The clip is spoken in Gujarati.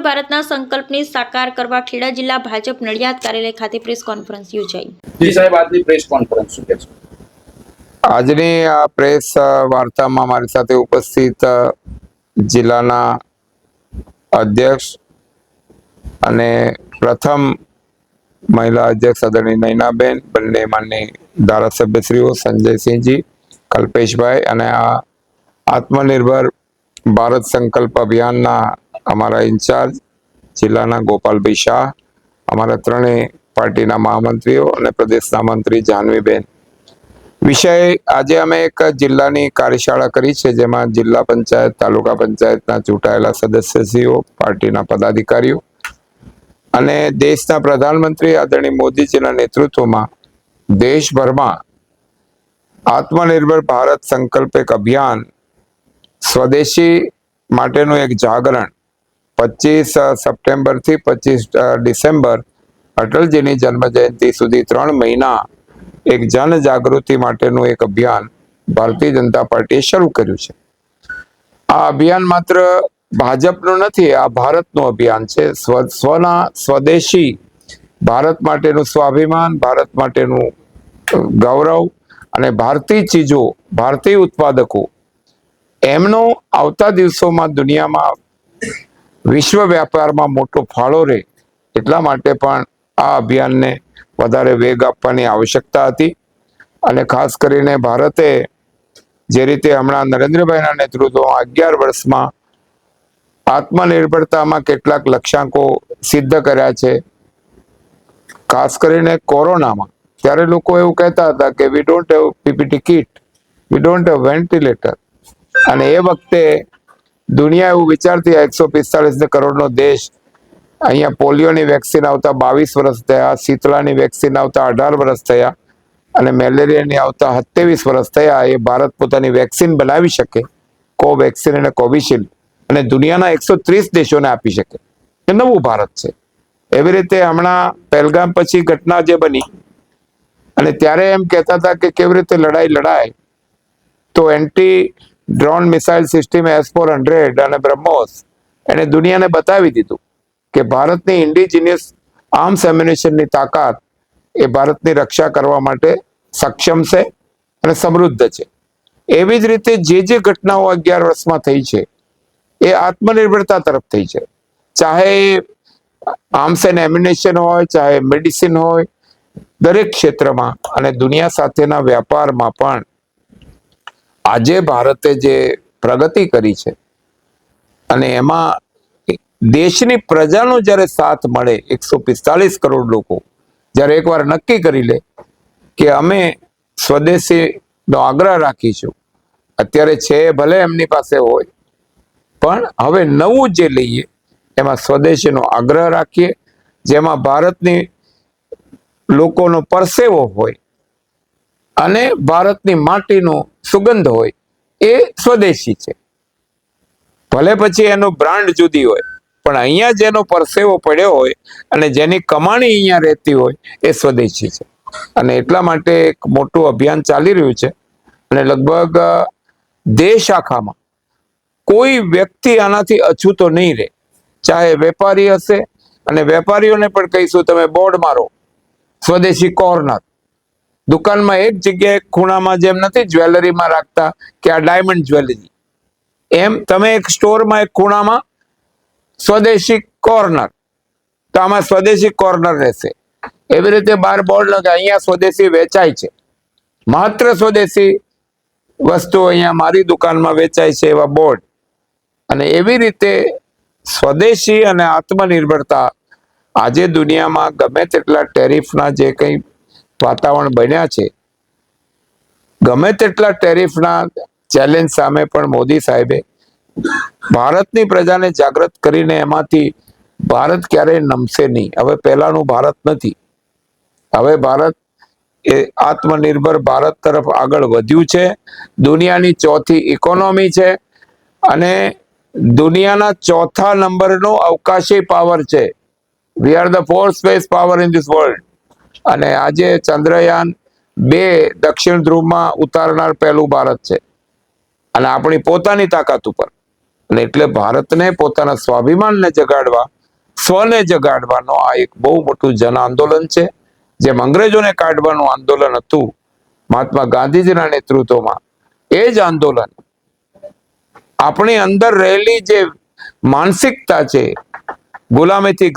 આત્મનિર્ભર ભારતના સંકલ્પને સાકાર કરવા ખેડા જિલ્લા ભાજપ નડિયાદ કાર્યાલય ખાતે પ્રેસ કોન્ફરન્સ યોજાઈ. જી સાહેબ આજની પ્રેસ કોન્ફરન્સ શું કહેશો આજની આ પ્રેસ વાર્તામાં મારી સાથે ઉપસ્થિત જિલ્લાના અધ્યક્ષ અને પ્રથમ મહિલા અધ્યક્ષ આદરણીય નૈનાબેન બંને માનની ધારાસભ્યશ્રીઓ સંજયસિંહજી કલ્પેશભાઈ અને આ આત્મનિર્ભર ભારત સંકલ્પ અભિયાનના અમારા ઇન્ચાર્જ, જિલ્લાના ગોપાલભાઈ શાહ, અમારા ત્રણેય પાર્ટીના મહામંત્રીઓ અને પ્રદેશના મંત્રી જાહ્નવીબેન વિષય, આજે અમે એક જિલ્લાની કાર્યશાળા કરી છે, જેમાં જિલ્લા પંચાયત, તાલુકા પંચાયતના ચૂંટાયેલા સદસ્યશ્રીઓ, પાર્ટીના પદાધિકારીઓ અને દેશના પ્રધાનમંત્રી આદરણીય મોદીજીના નેતૃત્વમાં દેશભરમાં આત્મનિર્ભર ભારત સંકલ્પ એક અભિયાન સ્વદેશી માટેનું એક જાગરણ પચીસ સપ્ટેમ્બરથી પચીસ ડિસેમ્બર અટલજીની જન્મ જયંતિ સુધી ત્રણ મહિના એક જન જાગૃતિ માટેનું એક અભિયાન ભારતીય જનતા પાર્ટીએ શરૂ કર્યું છે. આ અભિયાન માત્ર ભાજપનું નથી, આ ભારતનું અભિયાન છે. સ્વ, સ્વના સ્વદેશી ભારત માટેનું સ્વાભિમાન, ભારત માટેનું ગૌરવ અને ભારતીય ચીજો, ભારતીય ઉત્પાદકો એમનો આવતા દિવસોમાં દુનિયામાં વિશ્વ વ્યાપારમાં મોટો ફાળો રહે એટલા માટે પણ આ અભિયાનને વધારે વેગ આપવાની આવશ્યકતા હતી. અને ખાસ કરીને ભારતે જે રીતે હમણાં નરેન્દ્રભાઈના નેતૃત્વમાં અગિયાર વર્ષમાં આત્મનિર્ભરતામાં કેટલાક લક્ષ્યાંકો સિદ્ધ કર્યા છે. ખાસ કરીને કોરોનામાં. ત્યારે લોકો એવું કહેતા હતા કે we don't have PPT kit we don't have ventilator અને એ વખતે દુનિયા એવું વિચારતી એકસો પિસ્તાલીસ કરોડનો દેશ અહીંયા પોલિયોની વેક્સિન આવતા બાવીસ વર્ષ થયા શીતળાની વેક્સિન આવતા અઢાર વર્ષ થયા અને મેલેરિયાની આવતા સત્યાવીસ વર્ષ થયા, એ ભારત પોતાની વેક્સિન બનાવી શકે, કોવેક્સિન અને કોવિશિલ્ડ અને દુનિયાના એકસો ત્રીસ દેશોને આપી શકે. એ નવું ભારત છે. એવી રીતે હમણાં પહેલગામ પછી ઘટના જે બની અને ત્યારે એમ કહેતા હતા કે કેવી રીતે લડાઈ લડાય, તો anti drone missile system S four hundred અને બ્રહ્મોસ એને દુનિયાને બતાવી દીધું કે ભારતની ઇન્ડિજિનિયસ આર્મ્સ એમ્યુનેશનની તાકાત એ ભારતની રક્ષા કરવા માટે સક્ષમ છે અને સમૃદ્ધ છે. એવી જ રીતે જે જે ઘટનાઓ અગિયાર વર્ષમાં થઈ છે, એ આત્મનિર્ભરતા તરફ થઈ છે. ચાહે આર્મ્સ એન્ડ એમ્યુનેશન હોય, ચાહે મેડિસિન હોય, દરેક ક્ષેત્રમાં અને દુનિયા સાથેના વ્યાપારમાં પણ આજે ભારતે જે પ્રગતિ કરી છે અને એમાં દેશની પ્રજાનો જ્યારે સાથ મળે, એકસો પિસ્તાલીસ કરોડ લોકો, જ્યારે એકવાર નક્કી કરી લે કે અમે સ્વદેશીનો આગ્રહ રાખીશું, અત્યારે છે ભલે એમની પાસે હોય, પણ હવે નવું જે લઈએ, એમાં સ્વદેશીનો આગ્રહ રાખીએ, જેમાં ભારતની લોકોનો પરસેવો હોય અને ભારતની માટીનો સુગંધ હોય એ સ્વદેશી છે. ભલે પછી એનો બ્રાન્ડ જુદી હોય, પણ અહીંયા જેનો પરસેવો પડ્યો હોય અને જેની કમાણી અહીંયા રહેતી હોય એ સ્વદેશી છે. અને એટલા માટે એક મોટું અભિયાન ચાલી રહ્યું છે અને લગભગ દેશ આખામાં કોઈ વ્યક્તિ આનાથી અછૂતો નહીં રહે. ચાહે વેપારી હશે અને વેપારીઓને પણ કહીશું, તમે બોર્ડ મારો, સ્વદેશી કોર્નર. દુકાનમાં એક જગ્યાએ ખૂણામાં જેમ નથી, જ્વેલરીમાં રાખતા કે આ ડાયમંડ જ્વેલરી એમ તમે એક સ્ટોરમાં એક ખૂણામાં સ્વદેશી કોર્નર તો આમાં સ્વદેશી કોર્નર રહેશે. એવી રીતે બાર બોર્ડ લગે, અહીંયા સ્વદેશી વેચાય છે. માત્ર સ્વદેશી વસ્તુ અહીંયા મારી દુકાનમાં વેચાય છે એવા બોર્ડ. અને એવી રીતે સ્વદેશી અને આત્મનિર્ભરતા આજે દુનિયામાં ગમે તેટલા ટેરિફના જે કંઈ વાતાવરણ બન્યા છે. ગમે તેટલા ટેરિફના ચેલેન્જ સામે પણ મોદી સાહેબે ભારતની પ્રજાને જાગૃત કરીને એમાંથી ભારત ક્યારેય નમશે નહીં. હવે પહેલાનું ભારત નથી. હવે ભારત એ આત્મનિર્ભર ભારત તરફ આગળ વધ્યું છે. દુનિયાની ચોથી ઇકોનોમી છે અને દુનિયાના ચોથા નંબરનો અવકાશી પાવર છે. We are the four space power in this world અને આજે ચંદ્રયાન બે દક્ષિણ ધ્રુવમાં ઉતારનાર પહેલું ભારત છે. અને આપણી પોતાની તાકાત ઉપર. અને એટલે ભારતને પોતાના સ્વાભિમાનને જગાડવા, સ્વને જગાડવાનો આ એક બહુ મોટું જન આંદોલન છે. જેમ અંગ્રેજોને કાઢવાનું આંદોલન હતું, મહાત્મા ગાંધીજીના નેતૃત્વમાં. એ જ આંદોલન આપણી અંદર રહેલી જે માનસિકતા છે, ગુલામીથી